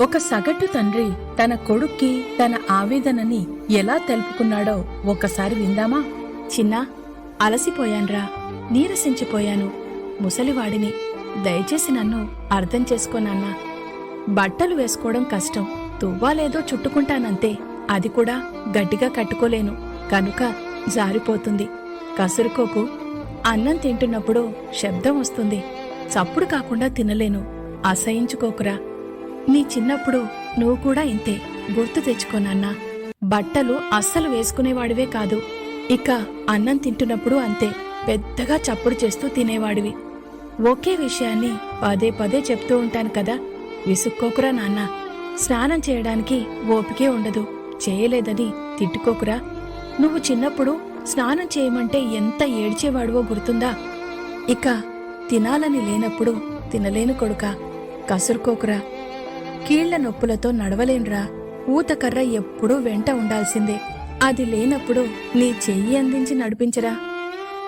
ఒక సగటు తండ్రి తన కొడుక్కి తన ఆవేదనని ఎలా తెలుపుకున్నాడో ఒక్కసారి విందామా? చిన్నా అలసిపోయాన్రా. నీరసించిపోయాను. ముసలివాడిని. దయచేసి నన్ను అర్థం చేసుకోనన్నా బట్టలు వేసుకోవడం కష్టం. తువ్వాలేదో చుట్టుకుంటానంతే. అది కూడా గట్టిగా కట్టుకోలేను. కనుక జారిపోతుంది. కసురుకోకు. అన్నం తింటున్నప్పుడు శబ్దం వస్తుంది. చప్పుడు కాకుండా తినలేను. అసహించుకోకురా. నీ చిన్నప్పుడు నువ్వు కూడా ఇంతే గుర్తు తెచ్చుకోనన్నా బట్టలు అస్సలు వేసుకునేవాడివే కాదు. ఇక అన్నం తింటున్నప్పుడు అంతే పెద్దగా చప్పుడు చేస్తూ తినేవాడివి. ఒకే విషయాన్ని పదే పదే చెప్తూ ఉంటాను కదా విసుక్కోకురా నాన్న. స్నానం చేయడానికి ఓపికే ఉండదు చేయలేదని తిట్టుకోకురా. నువ్వు చిన్నప్పుడు స్నానం చేయమంటే ఎంత ఏడ్చేవాడువో గుర్తుందా? ఇక తినాలని లేనప్పుడు తినలేను కొడుకా కసురుకోకురా. కీళ్ళ నొప్పులతో నడవలేనురా. ఊతకర్ర ఎప్పుడూ వెంట ఉండాల్సిందే. అది లేనప్పుడు నీ చెయ్యి అందించి నడిపించరా.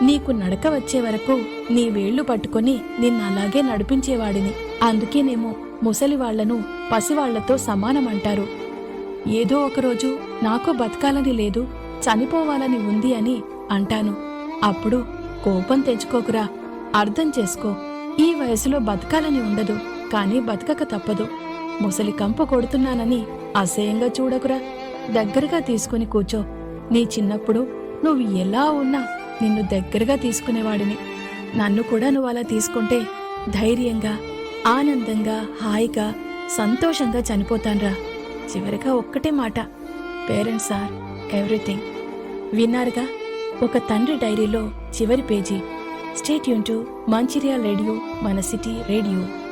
నీకు నడక వచ్చే వరకు నీ వేళ్ళు పట్టుకొని నిన్నలాగే నడిపించేవాడిని. అందుకేనేమో ముసలివాళ్ళను పసివాళ్ళతో సమానమంటారు. ఏదో ఒకరోజు నాకు బతకాలని లేదు చనిపోవాలని ఉంది అని అంటాను. అప్పుడు కోపం తెచ్చుకోకురా. అర్థం చేసుకో. ఈ వయసులో బతకాలని ఉండదు కానీ బతకక తప్పదు. ముసలి కంప కొడుతున్నానని అసహ్యంగా చూడకురా. దగ్గరగా తీసుకుని కూర్చో. నీ చిన్నప్పుడు నువ్వు ఎలా ఉన్నా నిన్ను దగ్గరగా తీసుకునేవాడిని. నన్ను కూడా నువ్వు అలా తీసుకుంటే ధైర్యంగా ఆనందంగా హాయిగా సంతోషంగా చనిపోతాన్రా. చివరిగా ఒక్కటే మాట. Parents are everything. విన్నారుగా? ఒక తండ్రి డైరీలో చివరి పేజీ. స్టేట్ యూన్ టు మంచిర్యాల రేడియో మన సిటీ రేడియో.